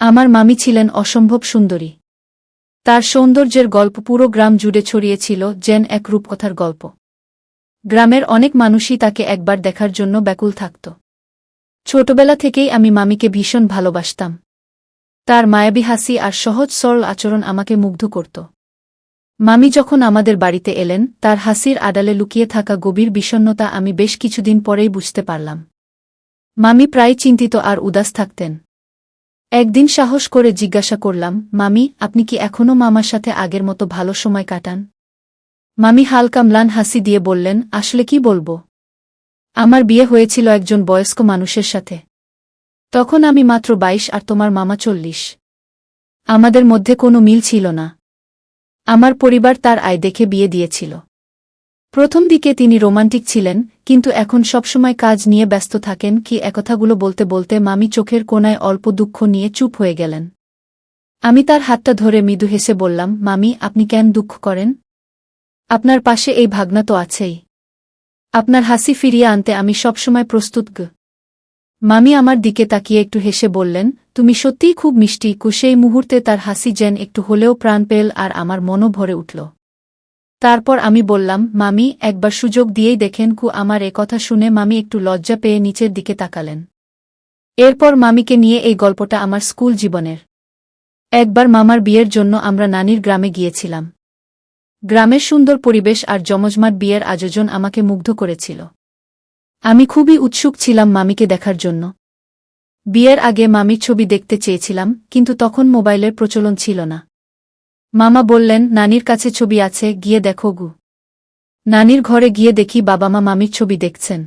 আমার মামি ছিলেন অসম্ভব সুন্দরী। তার সৌন্দর্যের গল্প পুরো গ্রাম জুড়ে ছড়িয়েছিল যেন এক রূপকথার গল্প। গ্রামের অনেক মানুষই তাকে একবার দেখার জন্য ব্যাকুল থাকত। ছোটবেলা থেকেই আমি মামিকে ভীষণ ভালোবাসতাম। তার মায়াবী হাসি আর সহজ সরল আচরণ আমাকে মুগ্ধ করত। মামি যখন আমাদের বাড়িতে এলেন, তার হাসির আড়ালে লুকিয়ে থাকা গভীর বিষণ্নতা আমি বেশ কিছুদিন পরেই বুঝতে পারলাম। মামি প্রায় চিন্তিত আর উদাস থাকতেন। একদিন সাহস করে জিজ্ঞাসা করলাম, মামি, আপনি কি এখনও মামার সাথে আগের মতো ভালো সময় কাটান? মামি হালকা ম্লান হাসি দিয়ে বললেন, আসলে কি বলব? আমার বিয়ে হয়েছিল একজন বয়স্ক মানুষের সাথে। তখন আমি মাত্র বাইশ আর তোমার মামা চল্লিশ। আমাদের মধ্যে কোনো মিল ছিল না। আমার পরিবার তার আয় দেখে বিয়ে দিয়েছিল। প্রথম দিকে তিনি রোমান্টিক ছিলেন, কিন্তু এখন সবসময় কাজ নিয়ে ব্যস্ত থাকেন কি একথাগুলো বলতে বলতে মামি চোখের কোনায় অল্প দুঃখ নিয়ে চুপ হয়ে গেলেন। আমি তার হাতটা ধরে মৃদু হেসে বললাম, মামি, আপনি কেন দুঃখ করেন? আপনার পাশে এই ভাগনা তো আছেই। আপনার হাসি ফিরিয়ে আনতে আমি সবসময় প্রস্তুত গ। মামি আমার দিকে তাকিয়ে একটু হেসে বললেন, তুমি সত্যিই খুব মিষ্টি কু সেই মুহূর্তে তার হাসি যেন একটু হলেও প্রাণ পেল আর আমার মনও ভরে উঠল। তারপর আমি বললাম, মামি, একবার সুযোগ দিয়েই দেখেন কু আমার এ কথা শুনে মামি একটু লজ্জা পেয়ে নিচের দিকে তাকালেন। এরপর মামিকে নিয়ে এই গল্পটা আমার স্কুল জীবনের। একবার মামার বিয়ের জন্য আমরা নানির গ্রামে গিয়েছিলাম। গ্রামের সুন্দর পরিবেশ আর জমজমাট বিয়ের আয়োজন আমাকে মুগ্ধ করেছিল। আমি খুবই উৎসুক ছিলাম মামিকে দেখার জন্য। বিয়ের আগে মামির ছবি দেখতে চেয়েছিলাম, কিন্তু তখন মোবাইলের প্রচলন ছিল না। মামা বললেন, নানির কাছে ছবি আছে, গিয়ে দেখো গু। নানির ঘরে গিয়ে দেখি বাবা মা মামির ছবি দেখছেন।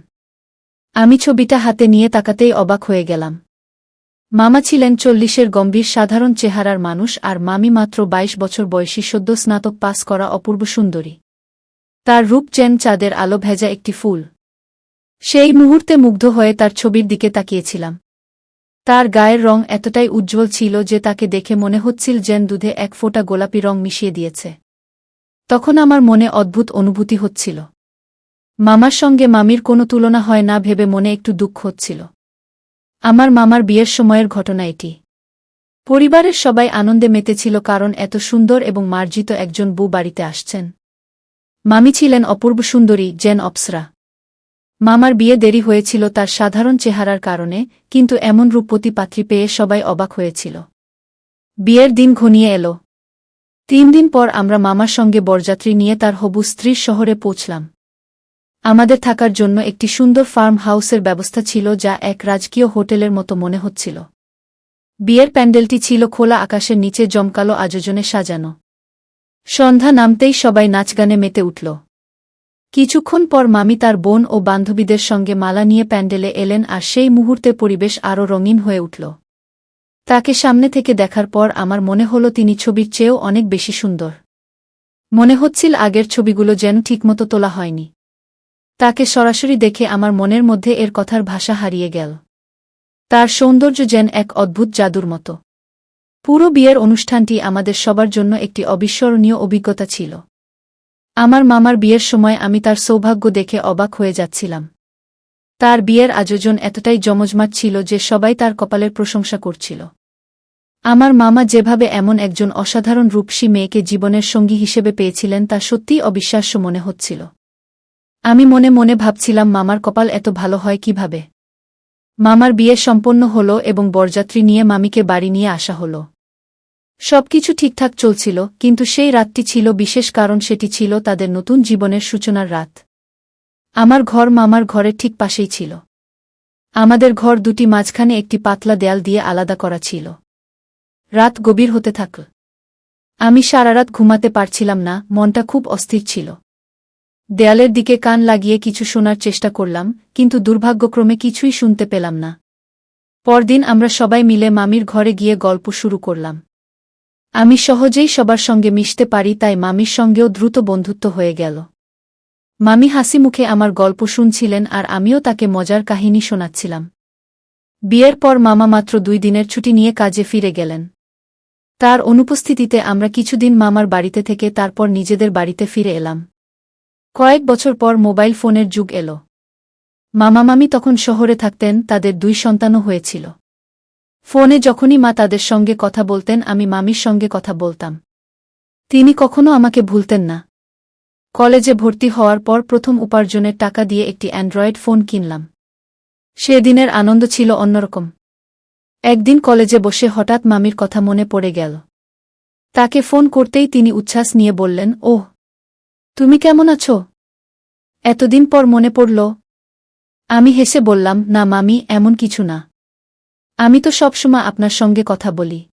আমি ছবিটা হাতে নিয়ে তাকাতেই অবাক হয়ে গেলাম। মামা ছিলেন চল্লিশের গম্ভীর, সাধারণ চেহারার মানুষ আর মামি মাত্র ২২ বছর বয়সী, সদ্য স্নাতক পাস করা অপূর্ব সুন্দরী। তার রূপ, চেন, চাঁদের আলো ভেজা একটি ফুল। সেই মুহূর্তে মুগ্ধ হয়ে তার ছবির দিকে তাকিয়েছিলাম। তার গায়ের রং এতটাই উজ্জ্বল ছিল যে তাকে দেখে মনে হচ্ছিল যেন দুধে এক ফোঁটা গোলাপি রং মিশিয়ে দিয়েছে। তখন আমার মনে অদ্ভুত অনুভূতি হচ্ছিল। মামার সঙ্গে মামির কোনো তুলনা হয় না ভেবে মনে একটু দুঃখ হচ্ছিল। আমার মামার বিয়ের সময়ের ঘটনা এটি। পরিবারের সবাই আনন্দে মেতেছিল কারণ এত সুন্দর এবং মার্জিত একজন বউ বাড়িতে আসছেন। মামি ছিলেন অপূর্ব সুন্দরী, জেন অপসরা। মামার বিয়ে দেরি হয়েছিল তার সাধারণ চেহারার কারণে, কিন্তু এমন রূপপতি পাত্রী পেয়ে সবাই অবাক হয়েছিল। বিয়ের দিন ঘনিয়ে এল। তিন দিন পর আমরা মামার সঙ্গে বরযাত্রী নিয়ে তার হবু স্ত্রীর শহরে পৌঁছলাম। আমাদের থাকার জন্য একটি সুন্দর ফার্ম হাউসের ব্যবস্থা ছিল যা এক রাজকীয় হোটেলের মতো মনে হচ্ছিল। বিয়ের প্যান্ডেলটি ছিল খোলা আকাশের নিচে জমকালো আয়োজনে সাজানো। সন্ধ্যা নামতেই সবাই নাচগানে মেতে উঠল। কিছুক্ষণ পর মামি তার বোন ও বান্ধবীদের সঙ্গে মালা নিয়ে প্যান্ডেলে এলেন আর সেই মুহূর্তে পরিবেশ আরও রঙিন হয়ে উঠল। তাকে সামনে থেকে দেখার পর আমার মনে হল তিনি ছবির চেয়েও অনেক বেশি সুন্দর। মনে হচ্ছিল আগের ছবিগুলো যেন ঠিকমতো তোলা হয়নি। তাকে সরাসরি দেখে আমার মনের মধ্যে এর কথার ভাষা হারিয়ে গেল। তার সৌন্দর্য যেন এক অদ্ভুত জাদুর মতো। পুরো বিয়ের অনুষ্ঠানটি আমাদের সবার জন্য একটি অবিস্মরণীয় অভিজ্ঞতা ছিল। আমার মামার বিয়ের সময় আমি তার সৌভাগ্য দেখে অবাক হয়ে যাচ্ছিলাম। তার বিয়ের আয়োজন এতটাই জমজমাট ছিল যে সবাই তার কপালের প্রশংসা করছিল। আমার মামা যেভাবে এমন একজন অসাধারণ রূপসী মেয়েকে জীবনের সঙ্গী হিসেবে পেয়েছিলেন তা সত্যিই অবিশ্বাস্য মনে হচ্ছিল। আমি মনে মনে ভাবছিলাম, মামার কপাল এত ভালো হয় কীভাবে? মামার বিয়ে সম্পন্ন হল এবং বরযাত্রী নিয়ে মামিকে বাড়ি নিয়ে আসা হল। সবকিছু ঠিকঠাক চলছিল, কিন্তু সেই রাতটি ছিল বিশেষ কারণ সেটি ছিল তাদের নতুন জীবনের সূচনার রাত। আমার ঘর মামার ঘরের ঠিক পাশেই ছিল। আমাদের ঘর দুটি মাঝখানে একটি পাতলা দেয়াল দিয়ে আলাদা করা ছিল। রাত গভীর হতে থাকল আমি সারারাত ঘুমাতে পারছিলাম না, মনটা খুব অস্থির ছিল। দেয়ালের দিকে কান লাগিয়ে কিছু শোনার চেষ্টা করলাম, কিন্তু দুর্ভাগ্যক্রমে কিছুই শুনতে পেলাম না। পরদিন আমরা সবাই মিলে মামির ঘরে গিয়ে গল্প শুরু করলাম। আমি সহজেই সবার সঙ্গে মিশতে পারি, তাই মামির সঙ্গেও দ্রুত বন্ধুত্ব হয়ে গেল। মামি হাসি মুখে আমার গল্প শুনছিলেন আর আমিও তাকে মজার কাহিনী শোনাচ্ছিলাম। বিয়ের পর মামা মাত্র দুই দিনের ছুটি নিয়ে কাজে ফিরে গেলেন। তার অনুপস্থিতিতে আমরা কিছুদিন মামার বাড়িতে থেকে তারপর নিজেদের বাড়িতে ফিরে এলাম। কয়েক বছর পর মোবাইল ফোনের যুগ এল। মামা মামি তখন শহরে থাকতেন, তাদের দুই সন্তানও হয়েছিল। ফোনে যখনই মা তাদের সঙ্গে কথা বলতেন, আমি মামির সঙ্গে কথা বলতাম। তিনি কখনো আমাকে ভুলতেন না। কলেজে ভর্তি হওয়ার পর প্রথম উপার্জনের টাকা দিয়ে একটি অ্যান্ড্রয়েড ফোন কিনলাম। সেদিনের আনন্দ ছিল অন্যরকম। একদিন কলেজে বসে হঠাৎ মামির কথা মনে পড়ে গেল। তাকে ফোন করতেই তিনি উচ্ছ্বাস নিয়ে বললেন, ওহ, তুমি কেমন আছো? এতদিন পর মনে পড়ল, আমি হেসে বললাম, না মামি, এমন কিছু না। আমি তো সবসময় আপনার সঙ্গে কথা বলি।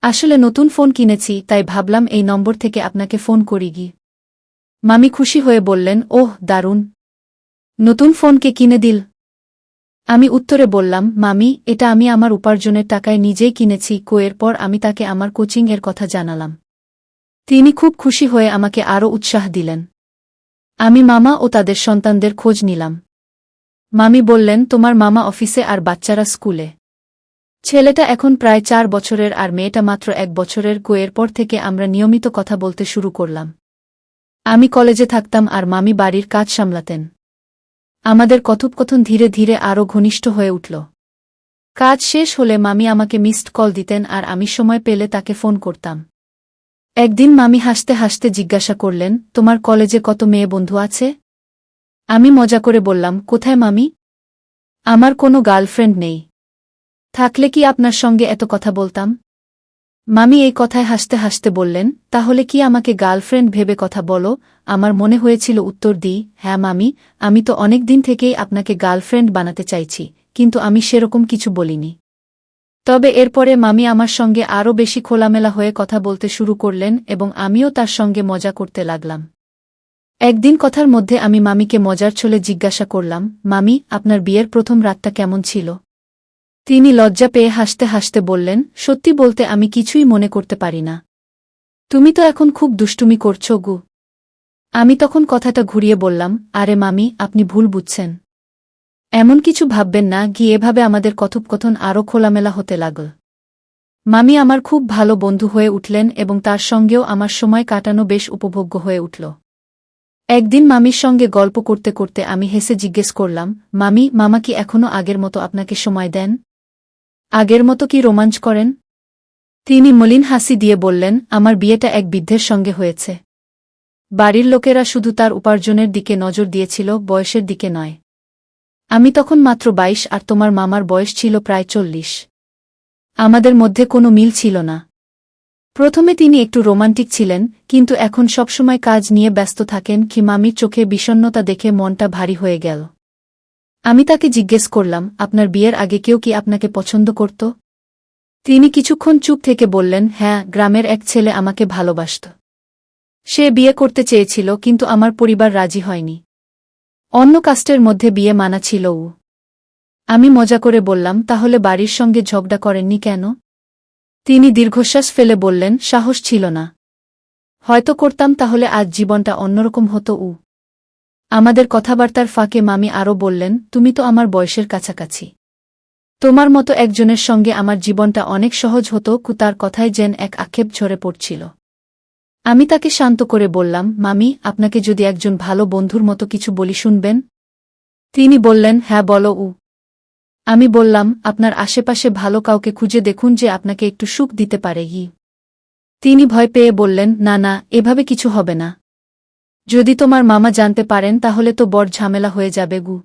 আসলে নতুন ফোন কিনেছি, তাই ভাবলাম এই নম্বর থেকে আপনাকে ফোন করি গি। মামি খুশি হয়ে বললেন, ওহ, দারুণ। নতুন ফোনকে কিনে দিল। আমি উত্তরে বললাম, মামি, এটা আমি আমার উপার্জনের টাকায় নিজেই কিনেছি, কোয়ের পর আমি তাকে আমার কোচিং এর কথা জানালাম। তিনি খুব খুশি হয়ে আমাকে আরও উৎসাহ দিলেন। আমি মামা ও তাদের সন্তানদের খোঁজ নিলাম। মামি বললেন, তোমার মামা অফিসে আর বাচ্চারা স্কুলে। ছেলেটা এখন প্রায় চার বছরের আর মেয়েটা মাত্র এক বছরের কোয়ের পর থেকে আমরা নিয়মিত কথা বলতে শুরু করলাম। আমি কলেজে থাকতাম আর মামি বাড়ির কাজ সামলাতেন। আমাদের কথোপকথন ধীরে ধীরে আরও ঘনিষ্ঠ হয়ে উঠল। কাজ শেষ হলে মামি আমাকে মিসড কল দিতেন আর আমি সময় পেলে তাকে ফোন করতাম। একদিন মামি হাসতে হাসতে জিজ্ঞাসা করলেন, তোমার কলেজে কত মেয়ে বন্ধু আছে? আমি মজা করে বললাম, কোথায় মামি? আমার কোনো গার্লফ্রেন্ড নেই। থাকলে কি আপনার সঙ্গে এত কথা বলতাম? মামি এই কথায় হাসতে হাসতে বললেন, তাহলে কি আমাকে গার্লফ্রেন্ড ভেবে কথা বলো? আমার মনে হয়েছিল উত্তর দিই হ্যাঁ মামি, আমি তো অনেক দিন থেকেই আপনাকে গার্লফ্রেন্ড বানাতে চাইছি, কিন্তু আমি সেরকম কিছু বলিনি। তবে এরপরে মামি আমার সঙ্গে আরও বেশি খোলামেলা হয়ে কথা বলতে শুরু করলেন এবং আমিও তার সঙ্গে মজা করতে লাগলাম। একদিন কথার মধ্যে আমি মামিকে মজার ছলে জিজ্ঞাসা করলাম, মামি, আপনার বিয়ের প্রথম রাতটা কেমন ছিল? তিনি লজ্জা পেয়ে হাসতে হাসতে বললেন, সত্যি বলতে আমি কিছুই মনে করতে পারি না। তুমি তো এখন খুব দুষ্টুমি করছ গু। আমি তখন কথাটা ঘুরিয়ে বললাম, আরে মামি, আপনি ভুল বুঝছেন। এমন কিছু ভাববেন না, গিয়ে এভাবে আমাদের কথোপকথন আরও খোলামেলা হতে লাগল। মামি আমার খুব ভালো বন্ধু হয়ে উঠলেন এবং তার সঙ্গেও আমার সময় কাটানো বেশ উপভোগ্য হয়ে উঠল। একদিন মামির সঙ্গে গল্প করতে করতে আমি হেসে জিজ্ঞেস করলাম, মামি, মামা কি এখনও আগের মতো আপনাকে সময় দেন? আগের মতো কি রোমাঞ্চ করেন? তিনি মলিন হাসি দিয়ে বললেন, আমার বিয়েটা এক বৃদ্ধের সঙ্গে হয়েছে। বাড়ির লোকেরা শুধু তার উপার্জনের দিকে নজর দিয়েছিল, বয়সের দিকে নয়। আমি তখন মাত্র বাইশ, আর তোমার মামার বয়স ছিল প্রায় চল্লিশ। আমাদের মধ্যে কোনো মিল ছিল না। প্রথমে তিনি একটু রোমান্টিক ছিলেন, কিন্তু এখন সবসময় কাজ নিয়ে ব্যস্ত থাকেন কি মামির চোখে বিষণ্নতা দেখে মনটা ভারী হয়ে গেল। আমি তাকে জিজ্ঞেস করলাম, আপনার বিয়ের আগে কেউ কি আপনাকে পছন্দ করত? তিনি কিছুক্ষণ চুপ থেকে বললেন হ্যাঁ গ্রামের এক ছেলে আমাকে ভালোবাসত। সে বিয়ে করতে চেয়েছিল, কিন্তু আমার পরিবার রাজি হয়নি। অন্য কাস্টের মধ্যে বিয়ে মানা ছিল উ আমি মজা করে বললাম, তাহলে বাড়ির সঙ্গে ঝগড়া করেননি কেন? তিনি দীর্ঘশ্বাস ফেলে বললেন, সাহস ছিল না। হয়তো করতাম, তাহলে আজ জীবনটা অন্যরকম হতো উ আমাদের কথাবার্তার ফাঁকে মামি আরও বললেন, তুমি তো আমার বয়সের কাছাকাছি। তোমার মতো একজনের সঙ্গে আমার জীবনটা অনেক সহজ হতো কু তার কথায় যেন এক আক্ষেপ ঝরে পড়ছিল। আমি তাকে শান্ত করে বললাম, মামি, আপনাকে যদি একজন ভালো বন্ধুর মতো কিছু বলি শুনবেন? তিনি বললেন হ্যাঁ বলো উ। আমি বললাম, আপনার আশেপাশে ভালো কাউকে খুঁজে দেখুন যে আপনাকে একটু সুখ দিতে পারে ই। তিনি ভয় পেয়ে বললেন, না না, এভাবে কিছু হবে না। যদি তোমার মামা জানতে পারেন, তাহলে তো বড় ঝামেলা হয়ে যাবে গু।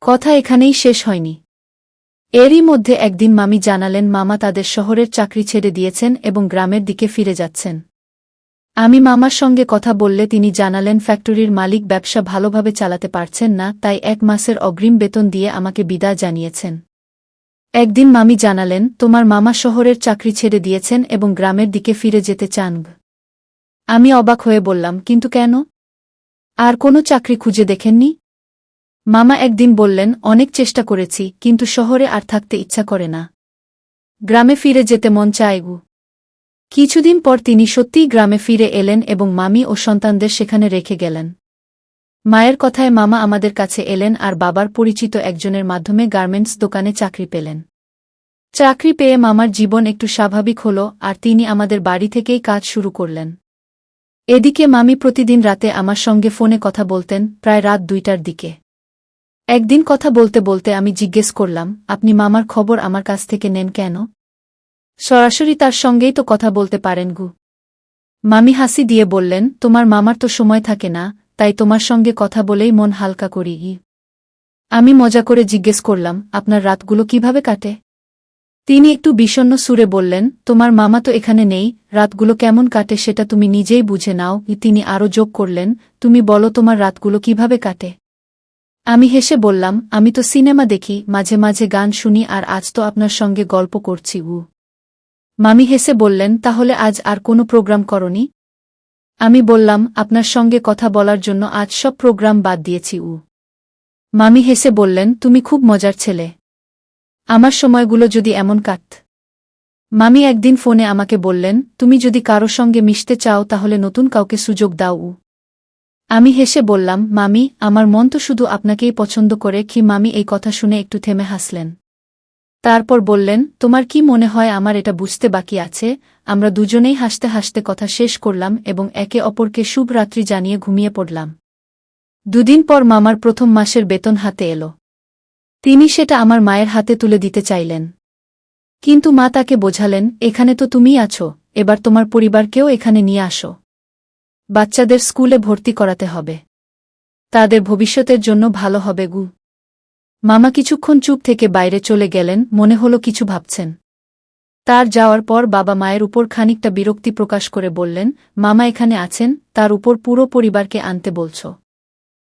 কথা এখানেই শেষ হয়নি। এরই মধ্যে একদিন মামি জানালেন, মামা তাদের শহরের চাকরি ছেড়ে দিয়েছেন এবং গ্রামের দিকে ফিরে যাচ্ছেন। আমি মামার সঙ্গে কথা বললে তিনি জানালেন, ফ্যাক্টরির মালিক ব্যবসা ভালোভাবে চালাতে পারছেন না, তাই এক মাসের অগ্রিম বেতন দিয়ে আমাকে বিদায় জানিয়েছেন। একদিন মামি জানালেন, তোমার মামা শহরের চাকরি ছেড়ে দিয়েছেন এবং গ্রামের দিকে ফিরে যেতে চান আমি অবাক হয়ে বললাম, কিন্তু কেন? আর কোনো চাকরি খুঁজে দেখেননি? মামা একদিন বললেন, অনেক চেষ্টা করেছি, কিন্তু শহরে আর থাকতে ইচ্ছা করে না। গ্রামে ফিরে যেতে মন চায়গু কিছুদিন পর তিনি সত্যিই গ্রামে ফিরে এলেন এবং মামি ও সন্তানদের সেখানে রেখে গেলেন। মায়ের কথায় মামা আমাদের কাছে এলেন আর বাবার পরিচিত একজনের মাধ্যমে গার্মেন্টস দোকানে চাকরি পেলেন। চাকরি পেয়ে মামার জীবন একটু স্বাভাবিক হল, আর তিনি আমাদের বাড়ি থেকেই কাজ শুরু করলেন। এদিকে মামি প্রতিদিন রাতে আমার সঙ্গে ফোনে কথা বলতেন, প্রায় রাত দুইটার দিকে। একদিন কথা বলতে বলতে আমি জিজ্ঞেস করলাম, আপনি মামার খবর আমার কাছ থেকে নেন কেন? সরাসরি তার সঙ্গেই তো কথা বলতে পারেন গু। মামি হাসি দিয়ে বললেন, তোমার মামার তো সময় থাকে না, তাই তোমার সঙ্গে কথা বলেই মন হালকা করি আমি মজা করে জিজ্ঞেস করলাম, আপনার রাতগুলো কীভাবে কাটে? তিনি একটু বিষণ্ণ সুরে বললেন, তোমার মামা তো এখানে নেই, রাতগুলো কেমন কাটে সেটা তুমি নিজেই বুঝে নাও। তিনি আরও যোগ করলেন, তুমি বলো তোমার রাতগুলো কীভাবে কাটে? আমি হেসে বললাম, আমি তো সিনেমা দেখি, মাঝে মাঝে গান শুনি আর আজ তো আপনার সঙ্গে গল্প করছি উ মামি হেসে বললেন, তাহলে আজ আর কোনো প্রোগ্রাম করনি? আমি বললাম, আপনার সঙ্গে কথা বলার জন্য আজ সব প্রোগ্রাম বাদ দিয়েছি উ মামি হেসে বললেন, তুমি খুব মজার ছেলে। আমার সময়গুলো যদি এমন কাট। মামি একদিন ফোনে আমাকে বললেন, তুমি যদি কারও সঙ্গে মিশতে চাও তাহলে নতুন কাউকে সুযোগ দাও। আমি হেসে বললাম, মামি, আমার মন তো শুধু আপনাকেই পছন্দ করে। কি মামি এই কথা শুনে একটু থেমে হাসলেন। তারপর বললেন, তোমার কি মনে হয় আমার এটা বুঝতে বাকি আছে? আমরা দুজনেই হাসতে হাসতে কথা শেষ করলাম এবং একে অপরকে শুভ রাত্রি জানিয়ে ঘুমিয়ে পড়লাম। দুদিন পর মামার প্রথম মাসের বেতন হাতে এলো। তিনি সেটা আমার মায়ের হাতে তুলে দিতে চাইলেন। কিন্তু মা তাকে বোঝালেন, এখানে তো তুমি আছো, এবার তোমার পরিবারকেও এখানে নিয়ে আসো। বাচ্চাদের স্কুলে ভর্তি করাতে হবে। তাদের ভবিষ্যতের জন্য ভালো হবে, গু। মামা কিছুক্ষণ চুপ থেকে বাইরে চলে গেলেন, মনে হলো কিছু ভাবছেন। তার যাওয়ার পর বাবা মায়ের উপর খানিকটা বিরক্তি প্রকাশ করে বললেন, মামা এখানে আছেন, তার উপর পুরো পরিবারকে আনতে বলছ।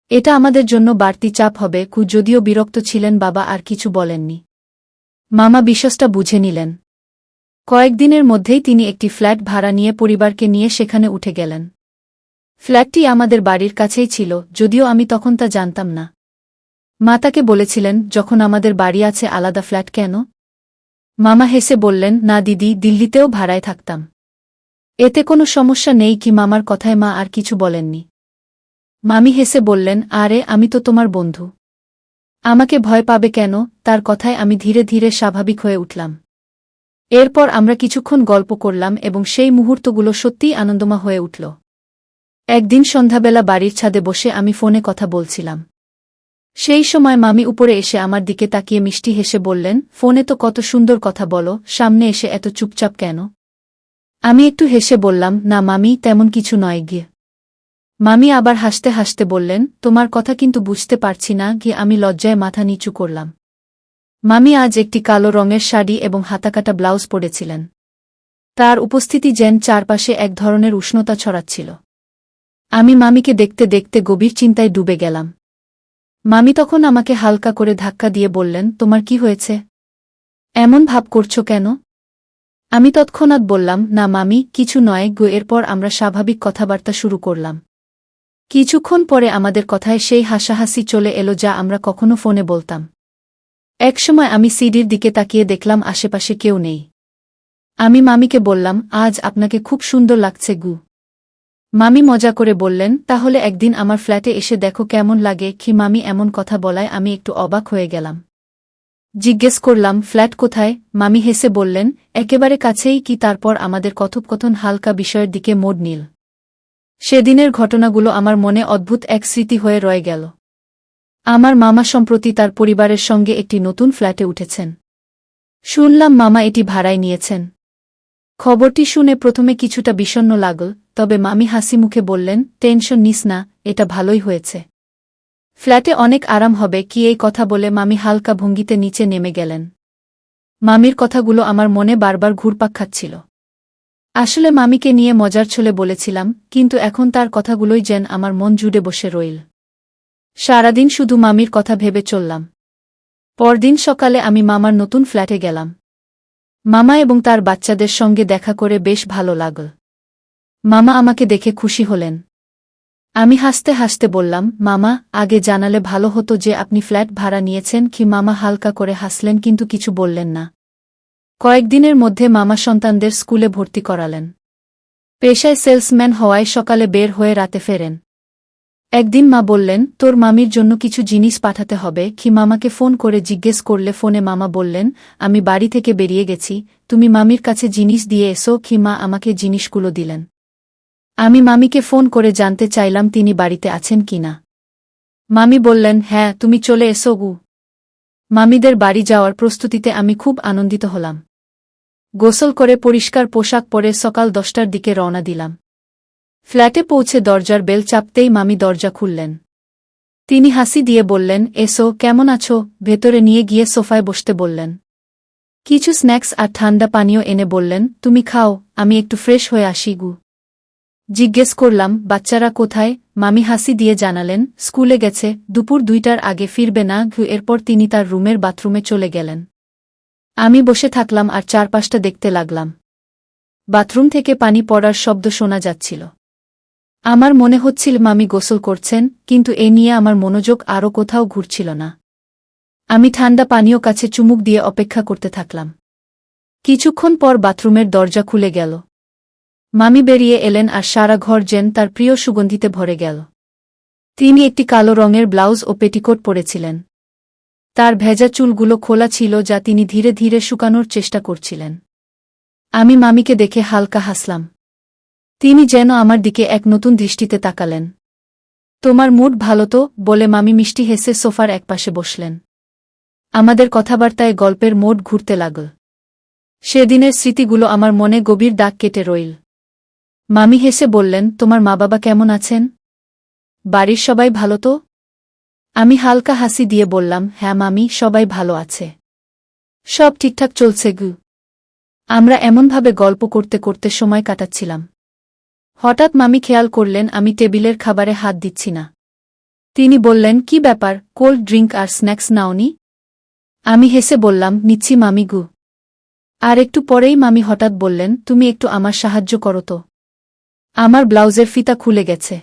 এটা আমাদের জন্য বাড়তি চাপ হবে, কু যদিও বিরক্ত ছিলেন বাবা আর কিছু বলেননি। মামা বিশ্বাসটা বুঝে নিলেন। কয়েকদিনের মধ্যেই তিনি একটি ফ্ল্যাট ভাড়া নিয়ে পরিবারকে নিয়ে সেখানে উঠে গেলেন। ফ্ল্যাটটি আমাদের বাড়ির কাছেই ছিল, যদিও আমি তখন তা জানতাম না। মা তাকে বলেছিলেন, যখন আমাদের বাড়ি আছে আলাদা ফ্ল্যাট কেন? মামা হেসে বললেন, না দিদি, দিল্লিতেও ভাড়ায় থাকতাম। এতে কোনো সমস্যা নেই কি মামার কথায় মা আর কিছু বলেননি। মামি হেসে বললেন, আরে, আমি তো তোমার বন্ধু। আমাকে ভয় পাবে কেন? তার কথায় আমি ধীরে ধীরে স্বাভাবিক হয়ে উঠলাম। এরপর আমরা কিছুক্ষণ গল্প করলাম এবং সেই মুহূর্তগুলো সত্যিই আনন্দমা হয়ে উঠল। একদিন সন্ধ্যাবেলা বাড়ির ছাদে বসে আমি ফোনে কথা বলছিলাম। সেই সময় মামি উপরে এসে আমার দিকে তাকিয়ে মিষ্টি হেসে বললেন, ফোনে তো কত সুন্দর কথা বলো, সামনে এসে এত চুপচাপ কেন? আমি একটু হেসে বললাম, না মামি, তেমন কিছু নয় গিয়ে। মামি আবার হাসতে হাসতে বললেন, তোমার কথা কিন্তু বুঝতে পারছি না গিয়ে আমি লজ্জায় মাথা নিচু করলাম। মামি আজ একটি কালো রঙের শাড়ি এবং হাতাকাটা ব্লাউজ পরেছিলেন। তার উপস্থিতি যেন চারপাশে এক ধরনের উষ্ণতা ছড়াচ্ছিল। আমি মামিকে দেখতে দেখতে গভীর চিন্তায় ডুবে গেলাম। মামি তখন আমাকে হালকা করে ধাক্কা দিয়ে বললেন, তোমার কি হয়েছে? এমন ভাব করছ কেন? আমি তৎক্ষণাৎ বললাম, না মামি, কিছু নয় গো, এরপর আমরা স্বাভাবিক কথাবার্তা শুরু করলাম। কিছুক্ষণ পরে আমাদের কথায় সেই হাসাহাসি চলে এলো যা আমরা কখনো ফোনে বলতাম। একসময় আমি সিডির দিকে তাকিয়ে দেখলাম আশেপাশে কেউ নেই। আমি মামিকে বললাম, আজ আপনাকে খুব সুন্দর লাগছে গু। মামি মজা করে বললেন, তাহলে একদিন আমার ফ্ল্যাটে এসে দেখো কেমন লাগে। কি মামি এমন কথা বলায় আমি একটু অবাক হয়ে গেলাম। জিজ্ঞেস করলাম, ফ্ল্যাট কোথায়? মামি হেসে বললেন, একেবারে কাছেই। কি তারপর আমাদের কথোপকথন হালকা বিষয়ের দিকে মোড় নিল। সেদিনের ঘটনাগুলো আমার মনে অদ্ভুত এক স্মৃতি হয়ে রয়ে গেল। আমার মামা সম্প্রতি তার পরিবারের সঙ্গে একটি নতুন ফ্ল্যাটে উঠেছেন। শুনলাম মামা এটি ভাড়ায় নিয়েছেন। খবরটি শুনে প্রথমে কিছুটা বিষণ্ন লাগল, তবে মামি হাসি মুখে বললেন, টেনশন নিস না, এটা ভালোই হয়েছে। ফ্ল্যাটে অনেক আরাম হবে, কি এই কথা বলে মামি হালকা ভঙ্গিতে নিচে নেমে গেলেন। মামির কথাগুলো আমার মনে বারবার ঘুরপাক খাচ্ছিল। আসলে মামিকে নিয়ে মজার ছলে বলেছিলাম, কিন্তু এখন তার কথাগুলোই যেন আমার মন জুড়ে বসে রইল। সারাদিন শুধু মামির কথা ভেবে চললাম। পরদিন সকালে আমি মামার নতুন ফ্ল্যাটে গেলাম। মামা এবং তার বাচ্চাদের সঙ্গে দেখা করে বেশ ভালো লাগল। মামা আমাকে দেখে খুশি হলেন। আমি হাসতে হাসতে বললাম, মামা, আগে জানালে ভালো হতো যে আপনি ফ্ল্যাট ভাড়া নিয়েছেন কি মামা হালকা করে হাসলেন কিন্তু কিছু বললেন না। কয়েকদিনের মধ্যে মামা সন্তানদের স্কুলে ভর্তি করালেন। পেশায় সেলসম্যান হওয়ায় সকালে বের হয়ে রাতে ফেরেন। একদিন মা বললেন, তোর মামির জন্য কিছু জিনিস পাঠাতে হবে। কি মামাকে ফোন করে জিজ্ঞেস করলে ফোনে মামা বললেন, আমি বাড়ি থেকে বেরিয়ে গেছি, তুমি মামির কাছে জিনিস দিয়ে এসো। কি মা আমাকে জিনিসগুলো দিলেন। আমি মামিকে ফোন করে জানতে চাইলাম তিনি বাড়িতে আছেন কিনা। মামি বললেন হ্যাঁ তুমি চলে এসো গু। মামিদের বাড়ি যাওয়ার প্রস্তুতিতে আমি খুব আনন্দিত হলাম। গোসল করে পরিষ্কার পোশাক পরে সকাল দশটার দিকে রওনা দিলাম। ফ্ল্যাটে পৌঁছে দরজার বেল চাপতেই মামি দরজা খুললেন। তিনি হাসি দিয়ে বললেন, এসো, কেমন আছো? ভেতরে নিয়ে গিয়ে সোফায় বসতে বললেন। কিছু স্ন্যাক্স আর ঠান্ডা পানীয় এনে বললেন, তুমি খাও, আমি একটু ফ্রেশ হয়ে আসি গু। জিজ্ঞেস করলাম, বাচ্চারা কোথায়? মামি হাসি দিয়ে জানালেন, স্কুলে গেছে, দুপুর দুইটার আগে ফিরবে না, ঘু এরপর তিনি তার রুমের বাথরুমে চলে গেলেন। আমি বসে থাকলাম আর চারপাশটা দেখতে লাগলাম। বাথরুম থেকে পানি পড়ার শব্দ শোনা যাচ্ছিল। আমার মনে হচ্ছিল মামি গোসল করছেন, কিন্তু এ নিয়ে আমার মনোযোগ আরও কোথাও ঘুরছিল না। আমি ঠান্ডা পানীয় কাছে চুমুক দিয়ে অপেক্ষা করতে থাকলাম। কিছুক্ষণ পর বাথরুমের দরজা খুলে গেল। মামি বেরিয়ে এলেন আর সারা ঘর যেন তার প্রিয় সুগন্ধিতে ভরে গেল। তিনি একটি কালো রঙের ব্লাউজ ও পেটিকোট পরেছিলেন। তার ভেজা চুলগুলো খোলা ছিল যা তিনি ধীরে ধীরে শুকানোর চেষ্টা করছিলেন। আমি মামিকে দেখে হালকা হাসলাম। তিনি যেন আমার দিকে এক নতুন দৃষ্টিতে তাকালেন। তোমার মুড ভালো তো? বলে মামি মিষ্টি হেসে সোফার একপাশে বসলেন। আমাদের কথাবার্তায় গল্পের মোড ঘুরতে লাগল। সেদিনের স্মৃতিগুলো আমার মনে গভীর দাগ কেটে রইল। মামি হেসে বললেন, তোমার মা বাবা কেমন আছেন? বাড়ির সবাই ভালো তো? আমি হালকা হাসি দিয়ে বললাম হ্যাঁ মামি, সবাই ভালো আছে। সব ঠিকঠাক চলছে গু। আমরা এমনভাবে গল্প করতে করতে সময় কাটাচ্ছিলাম। হঠাৎ মামি খেয়াল করলেন, আমি টেবিলের খাবারে হাত দিচ্ছি না। তিনি বললেন, কি ব্যাপার, কোল্ড ড্রিঙ্ক আর স্ন্যাক্স নাওনি? আমি হেসে বললাম, নিচ্ছি মামি গু। আর একটু পরেই মামি হঠাৎ বললেন, তুমি একটু আমার সাহায্য করো তো। আমার ব্লাউজের ফিতা খুলে গেছে।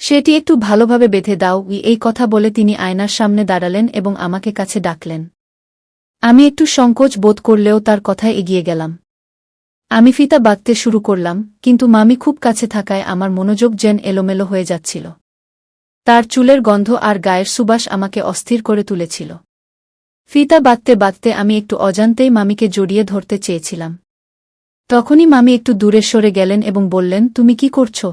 সেটি একটু ভালোভাবে বেঁধে দাও এই কথা বলে তিনি আয়নার সামনে দাঁড়ালেন এবং আমাকে কাছে ডাকলেন। আমি একটু সংকোচ বোধ করলেও তার কথায় এগিয়ে গেলাম। আমি ফিতা বাঁধতে শুরু করলাম, কিন্তু মামি খুব কাছে থাকায় আমার মনোযোগ যেন এলোমেলো হয়ে যাচ্ছিল। তার চুলের গন্ধ আর গায়ের সুবাস আমাকে অস্থির করে তুলেছিল। ফিতা বাঁধতে বাঁধতে আমি একটু অজান্তেই মামিকে জড়িয়ে ধরতে চেয়েছিলাম। তখনই মামি একটু দূরে সরে গেলেন এবং বললেন, তুমি কি করছ?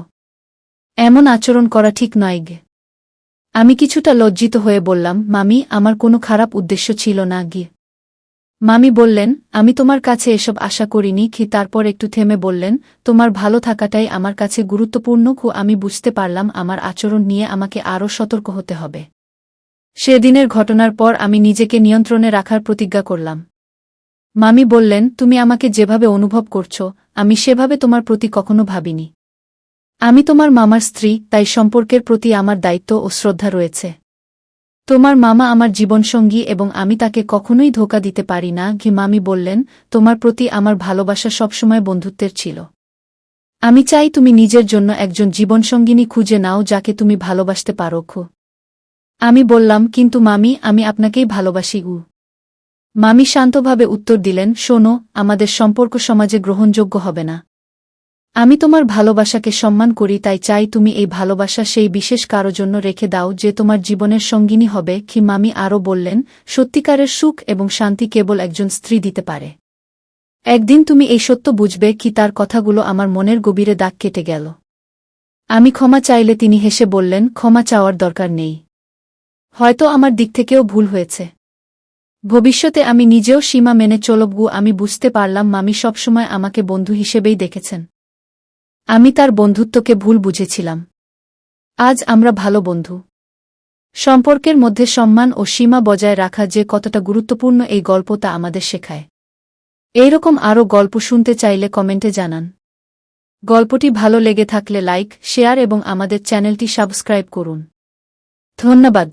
এমন আচরণ করা ঠিক নয় গে। আমি কিছুটা লজ্জিত হয়ে বললাম, মামি, আমার কোনো খারাপ উদ্দেশ্য ছিল না গিয়ে মামি বললেন, আমি তোমার কাছে এসব আশা করিনি। কি তারপর একটু থেমে বললেন, তোমার ভালো থাকাটাই আমার কাছে গুরুত্বপূর্ণ খু, আমি বুঝতে পারলাম আমার আচরণ নিয়ে আমাকে আরও সতর্ক হতে হবে। সেদিনের ঘটনার পর আমি নিজেকে নিয়ন্ত্রণে রাখার প্রতিজ্ঞা করলাম। মামি বললেন, তুমি আমাকে যেভাবে অনুভব করছ, আমি সেভাবে তোমার প্রতি কখনো ভাবিনি। আমি তোমার মামার স্ত্রী, তাই সম্পর্কের প্রতি আমার দায়িত্ব ও শ্রদ্ধা রয়েছে। তোমার মামা আমার জীবনসঙ্গী এবং আমি তাকে কখনোই ধোকা দিতে পারি না। ঘি মামি বললেন, তোমার প্রতি আমার ভালোবাসা সবসময় বন্ধুত্বের ছিল। আমি চাই তুমি নিজের জন্য একজন জীবনসঙ্গিনী খুঁজে নাও যাকে তুমি ভালোবাসতে পারো আমি বললাম, কিন্তু মামি, আমি আপনাকেই ভালোবাসি উ মামি শান্তভাবে উত্তর দিলেন, শোনো, আমাদের সম্পর্ক সমাজে গ্রহণযোগ্য হবে না। আমি তোমার ভালোবাসাকে সম্মান করি, তাই চাই তুমি এই ভালোবাসা সেই বিশেষ কারও জন্য রেখে দাও যে তোমার জীবনের সঙ্গিনী হবে। কি মামি আরও বললেন, সত্যিকারের সুখ এবং শান্তি কেবল একজন স্ত্রী দিতে পারে। একদিন তুমি এই সত্য বুঝবে কি তার কথাগুলো আমার মনের গভীরে দাগ কেটে গেল। আমি ক্ষমা চাইলে তিনি হেসে বললেন, ক্ষমা চাওয়ার দরকার নেই। হয়তো আমার দিক থেকেও ভুল হয়েছে। ভবিষ্যতে আমি নিজেও সীমা মেনে চলবগু আমি বুঝতে পারলাম মামি সবসময় আমাকে বন্ধু হিসেবেই দেখেছেন। আমি তার বন্ধুত্বকে ভুল বুঝেছিলাম। আজ আমরা ভালো বন্ধু। সম্পর্কের মধ্যে সম্মান ও সীমা বজায় রাখা যে কতটা গুরুত্বপূর্ণ এই গল্প তা আমাদের শেখায়। এইরকম আরও গল্প শুনতে চাইলে কমেন্টে জানান। গল্পটি ভালো লেগে থাকলে লাইক, শেয়ার এবং আমাদের চ্যানেলটি সাবস্ক্রাইব করুন। ধন্যবাদ।